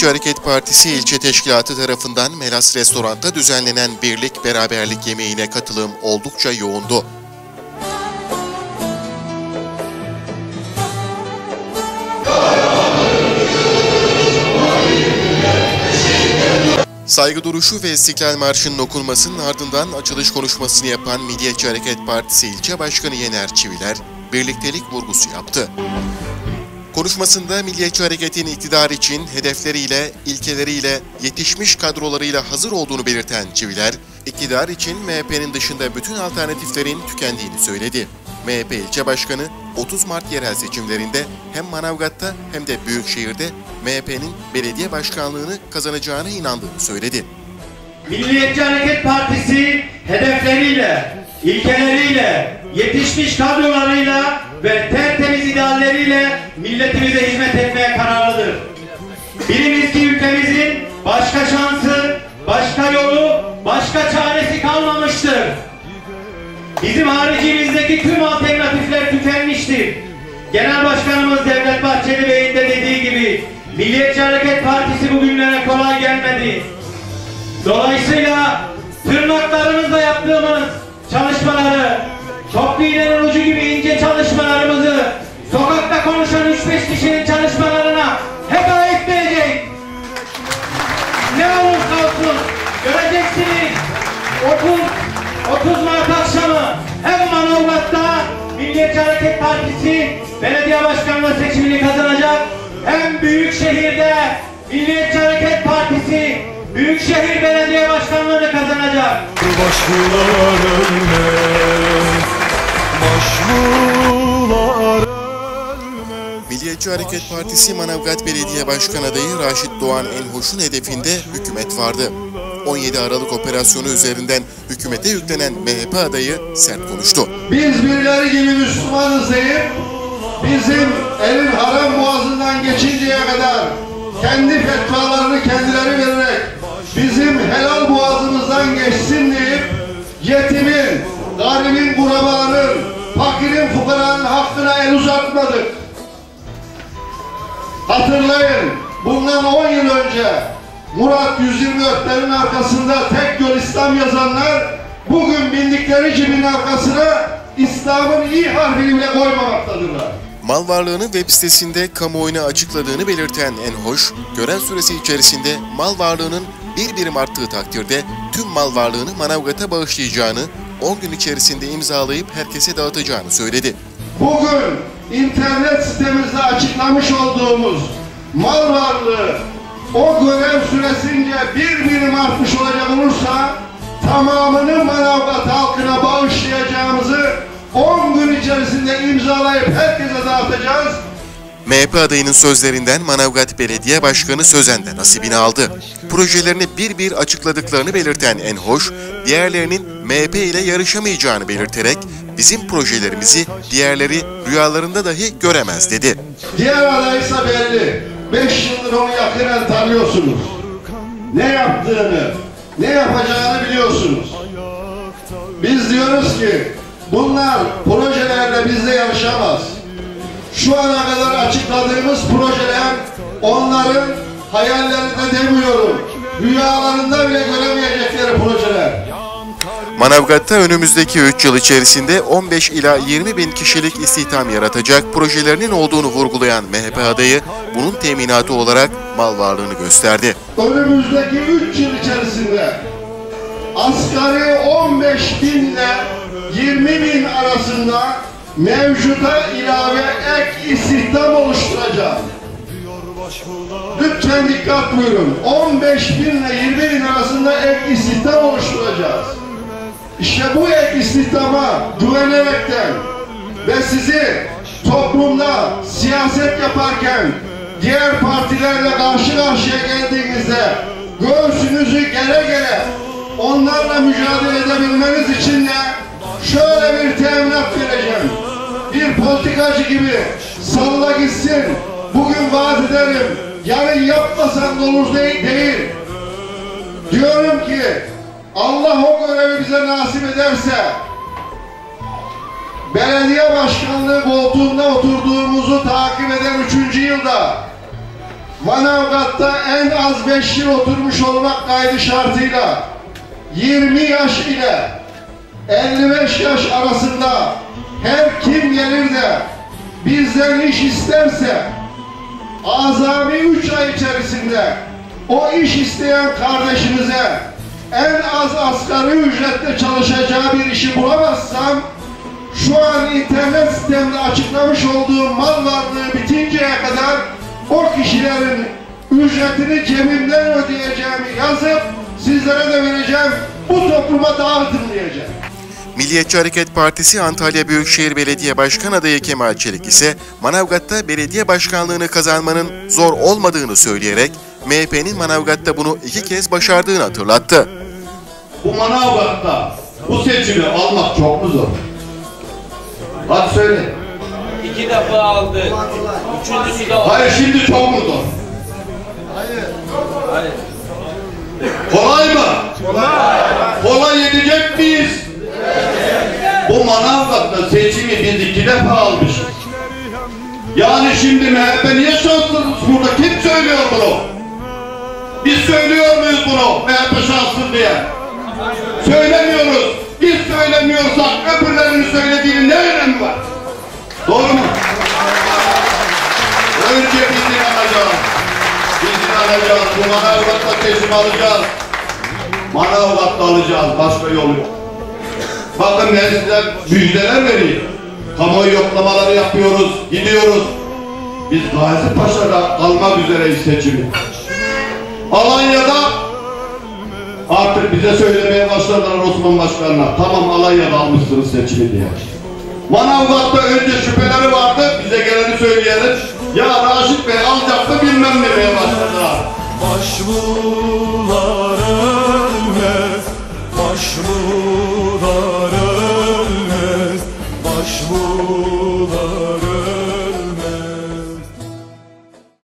Milliyetçi Hareket Partisi ilçe teşkilatı tarafından Melas Restorant'ta düzenlenen birlik beraberlik yemeğine katılım oldukça yoğundu. Saygı duruşu ve İstiklal Marşı'nın okunmasının ardından açılış konuşmasını yapan Milliyetçi Hareket Partisi ilçe başkanı Yener Çiviler, birliktelik vurgusu yaptı. Konuşmasında Milliyetçi Hareket'in iktidar için hedefleriyle, ilkeleriyle, yetişmiş kadrolarıyla hazır olduğunu belirten Çiviler, iktidar için MHP'nin dışında bütün alternatiflerin tükendiğini söyledi. MHP ilçe başkanı 30 Mart yerel seçimlerinde hem Manavgat'ta hem de Büyükşehir'de MHP'nin belediye başkanlığını kazanacağına inandığını söyledi. Milliyetçi Hareket Partisi hedefleriyle, ilkeleriyle, yetişmiş kadrolarıyla ve tertemiz idealleriyle milletimize hizmet etmeye kararlıdır. Biliniz ki ülkemizin başka şansı, başka yolu, başka çaresi kalmamıştır. Bizim haricimizdeki tüm alternatifler tükenmiştir. Genel Başkanımız Devlet Bahçeli Bey'in de dediği gibi Milliyetçi Hareket Partisi bugünlere kolay gelmedi. Dolayısıyla tırnaklarımızla yaptığımız çalışmaları, çok iğnenin ucu gibi ince çalışmalarımızı Milliyetçi Hareket Partisi belediye başkanlığı seçimini kazanacak hem Büyükşehir'de Milliyetçi Hareket Partisi Büyükşehir Belediye Başkanlığı'nı kazanacak. Başvurular ölmez Başvurular ölmez Milliyetçi Hareket Partisi Manavgat Belediye Başkan adayı Raşit Doğan Enhoş'un hedefinde hükümet vardı. 17 Aralık operasyonu üzerinden hükümete yüklenen MHP adayı sert konuştu. Biz birileri gibi Müslümanız deyip bizim elin haram boğazından geçinceye kadar kendi fetvalarını kendileri vererek bizim helal boğazımızdan geçsin deyip yetimin, garibin, kurabanın, fakirin, fukaranın hakkına el uzatmadık. Hatırlayın, bundan 10 yıl önce Murat 124'lerin arkasında tek yol İslam yazanlar bugün bindikleri cibin arkasına İslam'ın iyi harfini bile koymamaktadırlar. Mal varlığını web sitesinde kamuoyuna açıkladığını belirten Enhoş, görev süresi içerisinde mal varlığının bir birim arttığı takdirde tüm mal varlığını Manavgat'a bağışlayacağını, 10 gün içerisinde imzalayıp herkese dağıtacağını söyledi. Bugün internet sitemizde açıklamış olduğumuz mal varlığı o görev süresince bir birim artmış olacak olursa tamamını Manavgat halkına bağışlayacağımızı 10 gün içerisinde imzalayıp herkese dağıtacağız. MHP adayının sözlerinden Manavgat Belediye Başkanı Sözen de nasibini aldı. Projelerini bir bir açıkladıklarını belirten Enhoş, diğerlerinin MHP ile yarışamayacağını belirterek bizim projelerimizi diğerleri rüyalarında dahi göremez dedi. Diğer adaysa belli. 5 yıldır onu yakinen tanıyorsunuz. Ne yaptığını, ne yapacağını biliyorsunuz. Biz diyoruz ki bunlar projelerle bizle yarışamaz. Şu ana kadar açıkladığımız projeler onların hayallerinde demiyorum. Rüyalarında bile göremeyecekleri projeler. Manavgat'ta önümüzdeki 3 yıl içerisinde 15 ila 20 bin kişilik istihdam yaratacak projelerinin olduğunu vurgulayan MHP adayı bunun teminatı olarak mal varlığını gösterdi. önümüzdeki 3 yıl içerisinde asgari 15 binle 20 bin arasında mevcuda ilave ek istihdam oluşturacağım. Lütfen dikkat buyurun. 15 binle 20 bin arasında ek istihdam oluşturacağız. İşte bu ek istihdama güvenerekten ve sizi toplumda siyaset yaparken diğer partilerle karşı karşıya geldiğinizde göğsünüzü gele gele onlarla mücadele edebilmeniz için de şöyle bir teminat vereceğim. Bir politikacı gibi salla gitsin. Bugün vaat ederim. Yarın yapmasan da olur değil. Diyorum ki Allah o görevi bize nasip ederse belediye başkanlığı koltuğunda oturduğumuzu takip eden üçüncü yılda Manavgat'ta en az 5 yıl oturmuş olmak kaydı şartıyla 20 yaş ile 55 yaş arasında her kim gelir de bizden iş isterse azami 3 ay içerisinde o iş isteyen kardeşimize en az asgari ücretle çalışacağı bir işi bulamazsam şu an internet sitemde açıklamış olduğum mal varlığı bitinceye kadar o kişilerin ücretini cebimden ödeyeceğimi yazıp sizlere de vereceğim. Bu topluma dağıtın diyeceğim. Milliyetçi Hareket Partisi Antalya Büyükşehir Belediye Başkan adayı Kemal Çelik ise Manavgat'ta belediye başkanlığını kazanmanın zor olmadığını söyleyerek MHP'nin Manavgat'ta bunu iki kez başardığını hatırlattı. Bu Manavgat'ta bu seçimi almak çok mu zor? Hadi söyle. İki defa aldı. Üçüncüsü de Hayır şimdi çok mu zor? Hayır. Kolay mı? Kolay. Kolay edecek miyiz? Bu Manavgat'ta seçimi biz iki defa almışız. Yani şimdi MHP niye şanssız burada? Kim söylüyor bunu? Biz söylüyor muyuz bunu? MHP şanssız diye. Söylemiyoruz. Biz söylemiyorsak öbürlerinin söylediğinin ne önemi var? Doğru mu? Önce biz inanacağız. Biz inanacağız. Bu Manavgat'ta teslim alacağız. Manavgat'ta alacağız. Başka yolu yok. Bakın ben size müjdeler vereyim. Kamuoyu yoklamaları yapıyoruz. Gidiyoruz. Biz Gazi Paşa'da kalmak üzereyiz seçimi. Alanya'da artık bize söylemeye başladılar Osman Başkan'la. Tamam Alanya'da almışsınız seçimi diye. Manavgat'ta önce şüpheleri vardı. Bize geleni söyleyelim. Ya Raşit Bey alacaktı bilmem demeye başladılar. Başvur